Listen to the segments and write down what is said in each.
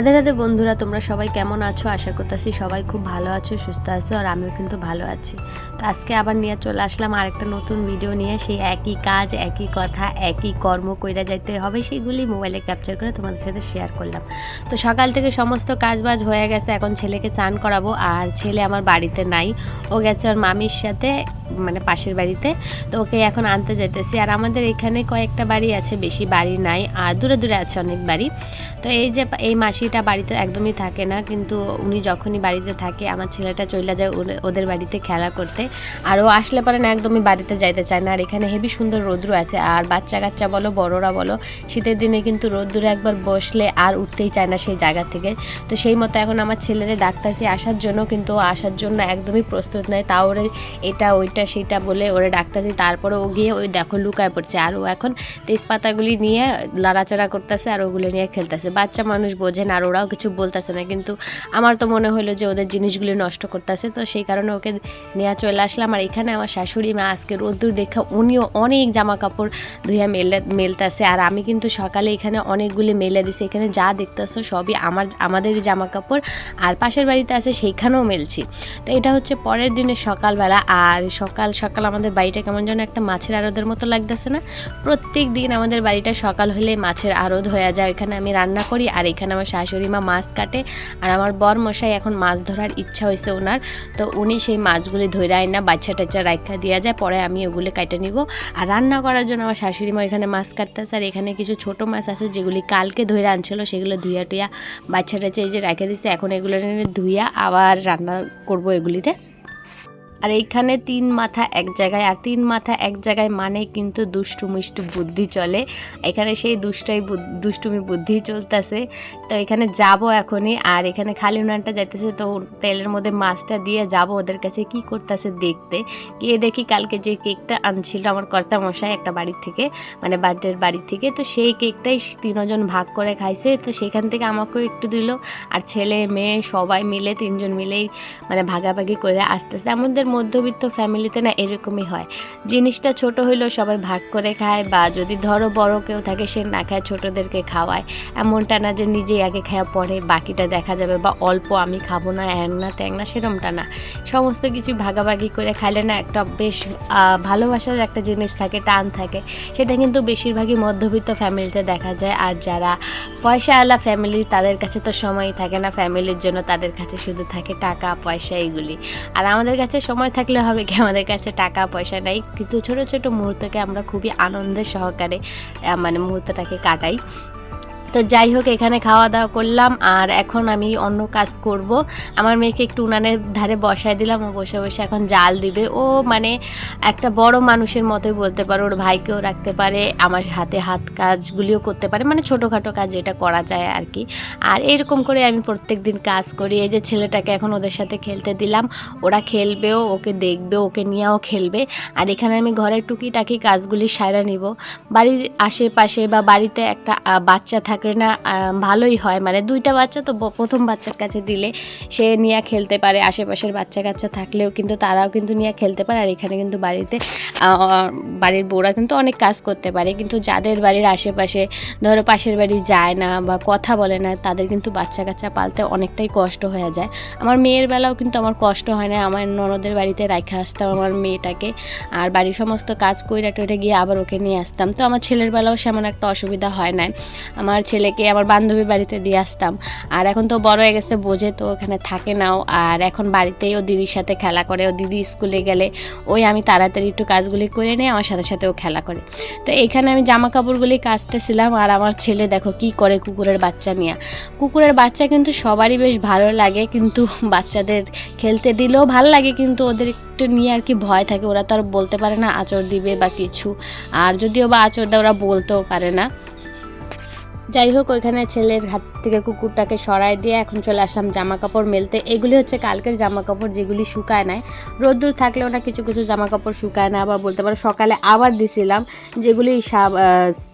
রাধে রাধে বন্ধুরা, তোমরা সবাই কেমন আছো? আশা করতেছি সবাই খুব ভালো আছো, সুস্থ আছো, আর আমিও কিন্তু ভালো আছি। তো আজকে আবার নিয়ে চলে আসলাম আরেকটা নতুন ভিডিও নিয়ে। সেই একই কাজ, একই কথা, একই কর্ম কইরা যাইতে হবে, সেগুলি মোবাইলে ক্যাপচার করে তোমাদের সাথে শেয়ার করলাম। তো সকাল থেকে সমস্ত কাজবাজ হয়ে গেছে, এখন ছেলেকে স্নান করাবো, আর ছেলে আমার বাড়িতে নাই। ও গেছে ওর মামির সাথে মানে পাশের বাড়িতে। তো ওকে এখন আনতে যেতেছি আর আমাদের এখানে কয়েকটা বাড়ি আছে, বেশি বাড়ি নাই, আর দূরে দূরে আছে অনেক বাড়ি। তো এই যে এই মাসিটা বাড়িতে একদমই থাকে না, কিন্তু উনি যখনই বাড়িতে থাকে, আমার ছেলেটা চলে যায় ওদের বাড়িতে খেলা করতে। আর ও আসলে পরে না একদমই বাড়িতে যাইতে চায় না। আর এখানে হেভি সুন্দর রৌদ্র আছে। আর বাচ্চা কাচ্চা বলো, বড়রা বলো, শীতের দিনে কিন্তু রৌদ্রে একবার বসলে আর উঠতেই চায় না সেই জায়গা থেকে। তো সেই মতো এখন আমার ছেলেরে ডাকতেছি আসার জন্য, কিন্তু আসার জন্য একদমই প্রস্তুত নয় তাও ওরে এটা, ওইটা, সেটা বলে ওরে ডাকতেছি। তারপরে ও গিয়ে ওই দেখো লুকায় পড়ছে। আর ও এখন তেজপাতাগুলি নিয়ে লড়াচড়া করতেছে আর ওগুলো নিয়ে খেলতেছে। বাচ্চা মানুষ বোঝে না আর ওরাও কিছু বলতেছে না। কিন্তু আমার তো মনে হলো যে ওদের জিনিসগুলি নষ্ট করতেছে। তো সেই কারণে ওকে নিয়ে চলে আসলাম। আর এখানে আমার শাশুড়ি মা আজকে রোদ্দুর দেখা উনিও অনেক জামা কাপড় ধুইয়া মেলে, মেলতেছে। আর আমি কিন্তু সকালে এখানে অনেকগুলি মেলে দিছি। এখানে যা দেখতেছো সবই আমার আমাদেরই জামা কাপড় আর পাশের বাড়িতে আছে সেইখানেও মেলছি। তো এটা হচ্ছে পরের দিনের সকালবেলা। আর সকাল সকাল আমাদের বাড়িটা কেমন যেন একটা মাছের আড়তের মতো লাগতেছে না? প্রত্যেক দিন আমাদের বাড়িটা সকাল হলে মাছের আড়ত হয়ে যায়। এখানে আমি রান্না করি। আর এখানে আমার শাশুড়ি মা মাছ কাটে আর আমার বর মশাই এখন মাছ ধরার ইচ্ছা হয়েছে ওনার। তো উনি সেই মাছগুলি ধরে আয় না বাচ্চা টাচ্চা রাখা দেওয়া যায়, পরে আমি ওগুলো কাটে নিব। আর রান্না করার জন্য আমার শাশুড়ি মা এখানে মাছ কাটতেছে আর এখানে কিছু ছোট মাছ আছে যেগুলি কালকে ধরে আনছিল, সেগুলো ধুইয়া টুইয়া বাচ্চা টাচ্চা এই যে রেখে দিচ্ছে এখন এগুলো ধুইয়া আবার রান্না করব এগুলিতে। আর এইখানে তিন মাথা এক জায়গায়, আর তিন মাথা এক জায়গায় মানে কিন্তু দুষ্টু মিষ্টু বুদ্ধি চলে। এখানে সেই দুষ্টাই দুষ্টুমি বুদ্ধি চলতেছে। তো এখানে যাব এখনই, আর এখানে খালি উনানটা যাইতেছে, তো তেলের মধ্যে মাছটা দিয়ে যাব ওদের কাছে। কি করতেছে দেখতে? গিয়ে দেখি কালকে যে কেকটা আনছিল আমার কর্তা মশাই একটা বাড়ির থেকে মানে বার্থডের বাড়ি থেকে, তো সেই কেকটাই তিনজন ভাগ করে খাইছে। তো সেখান থেকে আমাকেও একটু দিল, আর ছেলে, মেয়ে সবাই মিলে তিনজন মিলেই মানে ভাগাভাগি করে আসতেছে। আমাদের মধ্যবিত্ত ফ্যামিলিতে না এরকমই হয়। জিনিসটা ছোট হইলেও সবাই ভাগ করে খায় বা যদি ধরো বড় কেউ থাকে সে না খায় ছোটদেরকে খাওয়ায়। এমনটা না যে নিজেই আগে খাওয়া পরে বাকিটা দেখা যাবে বা অল্প আমি খাব না হ্যাং না ত্যাং না সেরমটা না। সমস্ত কিছু ভাগাভাগি করে খাইলে না একটা বেশ ভালোবাসার একটা জিনিস থাকে, টান থাকে। সেটা কিন্তু বেশিরভাগই মধ্যবিত্ত ফ্যামিলিতে দেখা যায়। আর যারা পয়সাওয়ালা ফ্যামিলি তাদের কাছে তো সময়ই থাকে না। ফ্যামিলির জন্য তাদের কাছে শুধু থাকে টাকা, পয়সা এইগুলি আর আমাদের কাছে সময় থাকলে হবে কি? আমাদের কাছে টাকা, পয়সা নাই। কিন্তু ছোট ছোট মুহূর্তকে আমরা খুবই আনন্দের সহকারে মানে মুহূর্তটাকে কাটাই। তো যাই হোক, এখানে খাওয়া দাওয়া করলাম আর এখন আমি অন্য কাজ করব। আমার মেয়েকে একটু উনানের ধারে বসায় দিলাম, ও বসে বসে এখন জাল দিবে। ও মানে একটা বড় মানুষের মতোই বলতে পারো, ওর ভাইকেও রাখতে পারে, আমার হাতে হাত কাজগুলিও করতে পারে মানে ছোটোখাটো কাজ যেটা করা যায় আর কি। আর এরকম করে আমি প্রত্যেক দিন কাজ করি। এই যে ছেলেটাকে এখন ওদের সাথে খেলতে দিলাম, ওরা খেলবেও ওকে দেখবে, ওকে নিয়েও খেলবে। আর এখানে আমি ঘরের টুকিটাকি কাজগুলি সারা নিব। বাড়ির আশেপাশে বা বাড়িতে একটা বাচ্চা থাকলে না ভালোই হয়। মানে দুইটা বাচ্চা তো প্রথম বাচ্চার কাছে দিলে সে নিয়ে খেলতে পারে, আশেপাশের বাচ্চা কাচ্চা থাকলেও কিন্তু তারাও কিন্তু নিয়ে খেলতে পারে। আর এখানে কিন্তু বাড়িতে বাড়ির বউরা কিন্তু অনেক কাজ করতে পারে। কিন্তু যাদের বাড়ির আশেপাশে ধরো পাশের বাড়ি যায় না বা কথা বলে না, তাদের কিন্তু বাচ্চা কাচ্চা পালতে অনেকটাই কষ্ট হয়ে যায়। আমার মেয়ের বেলাও কিন্তু আমার কষ্ট হয় না। আমার ননদের বাড়িতে রাখা আসতাম আমার মেয়েটাকে। আর বাড়ির সমস্ত কাজ কইরা টইরা গিয়ে আবার ওকে নিয়ে আসতাম। তো আমার ছেলের বেলাও সেমন একটা অসুবিধা হয় না আমার ছেলেকে আমার বান্ধবীর বাড়িতে দিয়ে আসতাম। আর এখন তো বড় হয়ে গেছে, বোঝে তো ওখানে থাকে নাও। আর এখন বাড়িতেই ও দিদির সাথে খেলা করে, ও দিদি স্কুলে গেলে ওই আমি তাড়াতাড়ি একটু কাজগুলি করে নিয়ে আমার সাথে সাথে ও খেলা করে। তো এখানে আমি জামা কাপড়গুলি কাচতেছিলাম, আর আমার ছেলে দেখো কি করে কুকুরের বাচ্চা নিয়ে। কুকুরের বাচ্চা কিন্তু সবারই বেশ ভালো লাগে, কিন্তু বাচ্চাদের খেলতে দিলেও ভালো লাগে, কিন্তু ওদের একটু নিয়ে আর কি ভয় থাকে। ওরা তো আর বলতে পারে না আচর দিবে বা কিছু। আর যদিও বা আচর দেয়, ওরা বলতেও পারে না। যাই হোক ওইখানে ছেলের হাত থেকে কুকুরটাকে সরাই দিয়ে এখন চলে আসলাম জামা কাপড় মেলতে। এগুলি হচ্ছে কালকের জামা কাপড় যেগুলি শুকায় নাই। রোদ্দুর থাকলেও না কিছু কিছু জামা কাপড় শুকায় না বা বলতে পারো সকালে আবার দিছিলাম, যেগুলি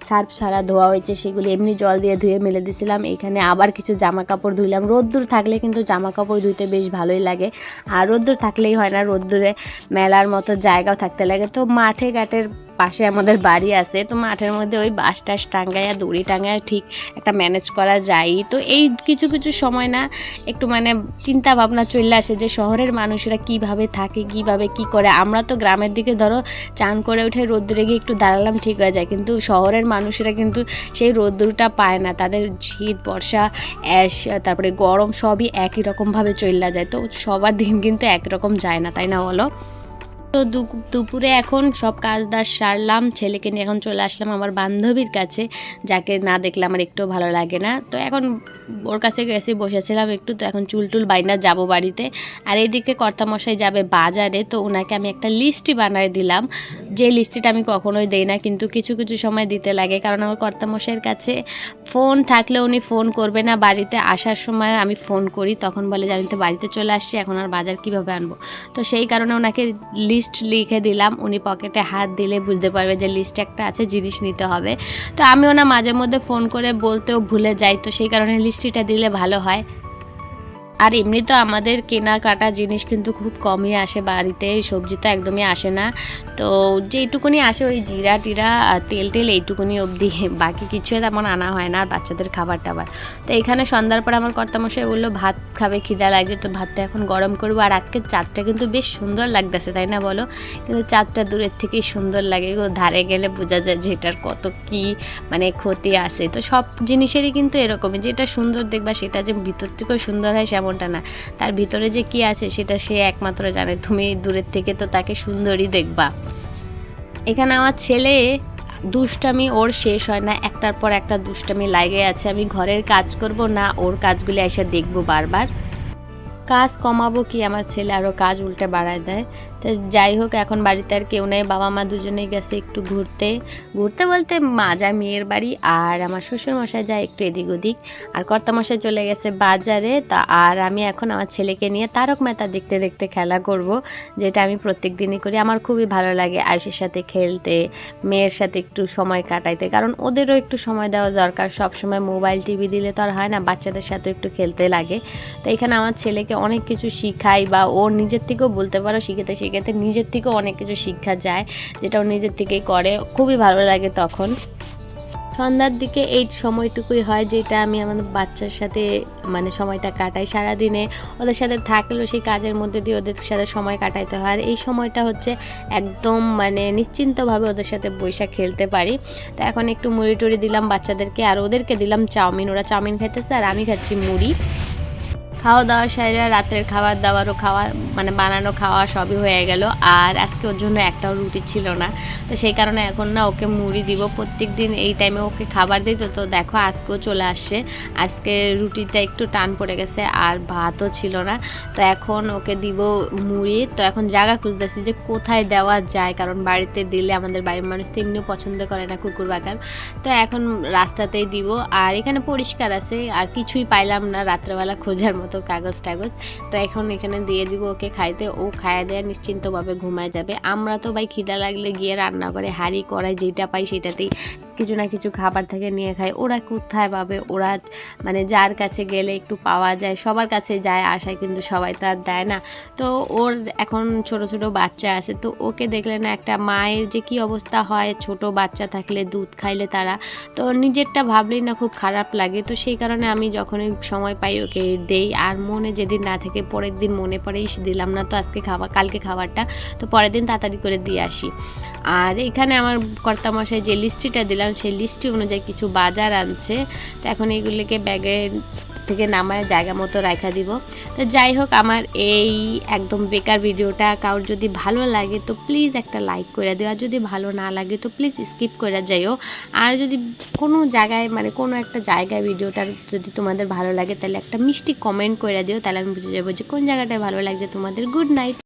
সার্ফ ছাড়া ধোয়া হয়েছে সেগুলি এমনি জল দিয়ে ধুয়ে মেলে দিছিলাম। এখানে আবার কিছু জামা কাপড় ধুইলাম। রোদ্দুর থাকলে কিন্তু জামা কাপড় ধুইতে বেশ ভালোই লাগে। আর রোদ্দুর থাকলেই হয় না, রোদ্দুরে মেলার মতো জায়গাও থাকতে লাগে। তো মাঠে, ঘাটের পাশে আমাদের বাড়ি আছে, তো মাঠের মধ্যে ওই বাঁশ টাস টাঙ্গাইয়া, দড়ি টাঙ্গাইয়া ঠিক একটা ম্যানেজ করা যায়। তো এই কিছু কিছু সময় না একটু মানে চিন্তা ভাবনা চলে আসে যে শহরের মানুষেরা কীভাবে থাকে, কীভাবে কি করে। আমরা তো গ্রামের দিকে ধরো চান করে উঠে রোদ্দুরে গিয়ে একটু দাঁড়ালাম ঠিক হয়ে যায়, কিন্তু শহরের মানুষেরা কিন্তু সেই রোদ্দুরটা পায় না। তাদের শীত, বর্ষা, অ্যাশ, তারপরে গরম সবই একই রকমভাবে চলে যায়। তো সবার দিন কিন্তু একরকম যায় না, তাই না বলো? তো দুপুরে এখন সব কাজ দাজ সারলাম, ছেলেকে নিয়ে এখন চলে আসলাম আমার বান্ধবীর কাছে, যাকে না দেখলে আমার একটুও ভালো লাগে না। তো এখন ওর কাছে গেছি, বসেছিলাম একটু, তো এখন চুল টুল বাইনা যাব বাড়িতে। আর এইদিকে কর্তামশাই যাবে বাজারে, তো ওনাকে আমি একটা লিস্টই বানায় দিলাম। যে লিস্টটা আমি কখনোই দেই না, কিন্তু কিছু কিছু সময় দিতে লাগে, কারণ আমার কর্তামশাইয়ের কাছে ফোন থাকলে উনি ফোন করবে না বাড়িতে। আসার সময় আমি ফোন করি, তখন বলে যে আমি তো বাড়িতে চলে আসছি, এখন আর বাজার কীভাবে আনব? তো সেই কারণে ওনাকে লিস্ট লিখে দিলাম। উনি পকেটে হাত দিলে বুঝতে পারবে যে লিস্ট একটা আছে, জিনিস নিতে হবে। তো আমি ওনা মাঝে মধ্যে ফোন করে বলতেও ভুলে যাই। তো সেই কারণে লিস্টটা দিলে ভালো হয়। আর এমনি তো আমাদের কেনাকাটা জিনিস কিন্তু খুব কমই আসে বাড়িতে সবজি তো একদমই আসে না। তো যেইটুকুনি আসে ওই জিরা টিরা তেল টেল এইটুকুনি অবধি, বাকি কিছু তেমন আনা হয় না আর বাচ্চাদের খাবার টাবার। তো এখানে সন্ধ্যার পর আমার কর্তামশাই বলল, ভাত খাবে, খিদা লাগছে, তো ভাতটা এখন গরম করব। আর আজকের চাঁদটা কিন্তু বেশ সুন্দর লাগতেছে, তাই না বলো? কিন্তু চাঁদটা দূরের থেকেই সুন্দর লাগে ধারে গেলে বোঝা যায় যে এটার কত কি মানে ক্ষতি আছে। তো সব জিনিসেরই কিন্তু এরকমই, যেটা সুন্দর দেখবা সেটা যে ভিতর থেকেও সুন্দর হয় সেমনটা না। তার ভিতরে যে কি আছে সেটা সে একমাত্র জানে। তুমি দূরের থেকে তো তাকে সুন্দরই দেখবা। এখানে আমার ছেলে দুষ্টামি ওর শেষ হয় না। একটার পর একটা দুষ্টামি লাগে আছে। আমি ঘরের কাজ করব না, ওর কাজগুলি এসে দেখব বারবার। কাজ কমাবো কি আমার ছেলে আরও কাজ উল্টে বাড়ায় দেয়? তো যাই হোক, এখন বাড়িতে আর কেউ নেই, বাবা মা দুজনেই গেছে একটু ঘুরতে। ঘুরতে বলতে মা যায় মেয়ের বাড়ি আর আমার শ্বশুর মশাই যায় একটু এদিক ওদিক। আর কর্তামশাই চলে গেছে বাজারে, তা আর আমি এখন আমার ছেলেকে নিয়ে তারক মেহতা দেখতে দেখতে খেলা করব, যেটা আমি প্রত্যেক দিনই করি। আমার খুবই ভালো লাগে আয়ুষের সাথে খেলতে, মেয়ের সাথে একটু সময় কাটাইতে। কারণ ওদেরও একটু সময় দেওয়া দরকার। সব সময় মোবাইল, টিভি দিলে তো আর হয় না, বাচ্চাদের সাথে একটু খেলতে লাগে। তো এখানে আমার ছেলেকে অনেক কিছু শিখাই বা ও নিজের থেকেও বলতে পারো শিখেতে শিখেতে নিজের থেকেও অনেক কিছু শিক্ষা যায়, যেটা ও নিজের থেকেই করে। খুবই ভালো লাগে তখন। সন্ধ্যার দিকে এই সময়টুকুই হয় যেটা আমি আমাদের বাচ্চার সাথে মানে সময়টা কাটাই সারাদিনে। ওদের সাথে থাকলেও সেই কাজের মধ্যে দিয়ে ওদের সাথে সময় কাটাইতে হয়। আর এই সময়টা হচ্ছে একদম মানে নিশ্চিন্তভাবে ওদের সাথে বৈশাখ খেলতে পারি। তো এখন একটু মুড়ি টুড়ি দিলাম বাচ্চাদেরকে, আর ওদেরকে দিলাম চাউমিন। ওরা চাউমিন খাইতেছে আর আমি খাচ্ছি মুড়ি। খাওয়া দাওয়া সেরে রাতের খাবার দাবারও খাওয়া মানে বানানো খাওয়া সবই হয়ে গেল। আর আজকে ওর জন্য একটাও রুটি ছিল না। তো সেই কারণে এখন না ওকে মুড়ি দিব। প্রত্যেক দিন এই টাইমে ওকে খাবার দিত তো দেখো আজকেও চলে আসছে। আজকে রুটিটা একটু টান পড়ে গেছে আর ভাতও ছিল না। তো এখন ওকে দিব মুড়ি। তো এখন জায়গা খুঁজতেছি যে কোথায় দেওয়া যায়। কারণ বাড়িতে দিলে আমাদের বাড়ির মানুষ তো এমনিও পছন্দ করে না কুকুর বাগান তো এখন রাস্তাতেই দিব। আর এখানে পরিষ্কার আছে। আর কিছুই পাইলাম না রাত্রেবেলা খোঁজার মতো। কাগজ টাগজ। তো এখন এখানে দিয়ে দিব ওকে খাইতে। ও খাইয়ে দেয়া নিশ্চিন্তভাবে ঘুমায় যাবে। আমরা তো ভাই খিদা লাগলে গিয়ে রান্না করে, হাড়ি করায় যেটা পাই সেটাতেই কিছু না কিছু খাবার থেকে নিয়ে খায়। ওরা কোথায় পাবে? ওরা মানে যার কাছে গেলে একটু পাওয়া যায়, সবার কাছে যায় আশায় কিন্তু সবাই তো আর দেয় না। তো ওর এখন ছোট ছোট বাচ্চা আছে, তো ওকে দেখলে না একটা মায়ের যে কি অবস্থা হয়, ছোট বাচ্চা থাকলে দুধ খাইলে তারা, তো নিজেরটা ভাবলেই না খুব খারাপ লাগে। তো সেই কারণে আমি যখনই সময় পাই ওকে দেই, আর মনে যেদিন না থেকে, পরের দিন মনে পড়ে, ইস দিলাম না তো আজকে খাবার, কালকে খাবারটা, তো পরের দিন তাড়াতাড়ি করে দিয়ে আসি। আর এখানে আমার কর্তামশাই যে লিস্টটিটা দিলাম সেই লিস্টটি অনুযায়ী কিছু বাজার আনছে। তো এখন এইগুলিকে ব্যাগে থেকে নামায় জায়গা মতো রাখা দিব। তো যাই হোক, আমার এই একদম বেকার ভিডিওটা কারোর যদি ভালো লাগে তো প্লিজ একটা লাইক করে দিও। আর যদি ভালো না লাগে তো প্লিজ স্কিপ করে যাইও। আর যদি কোনো জায়গায় মানে কোনো একটা জায়গায় ভিডিওটা যদি তোমাদের ভালো লাগে তাহলে একটা মিষ্টি কমেন্ট করে দিও। তাহলে আমি বুঝে যাব যে কোন জায়গাটায় ভালো লাগছে। তোমাদের গুড নাইট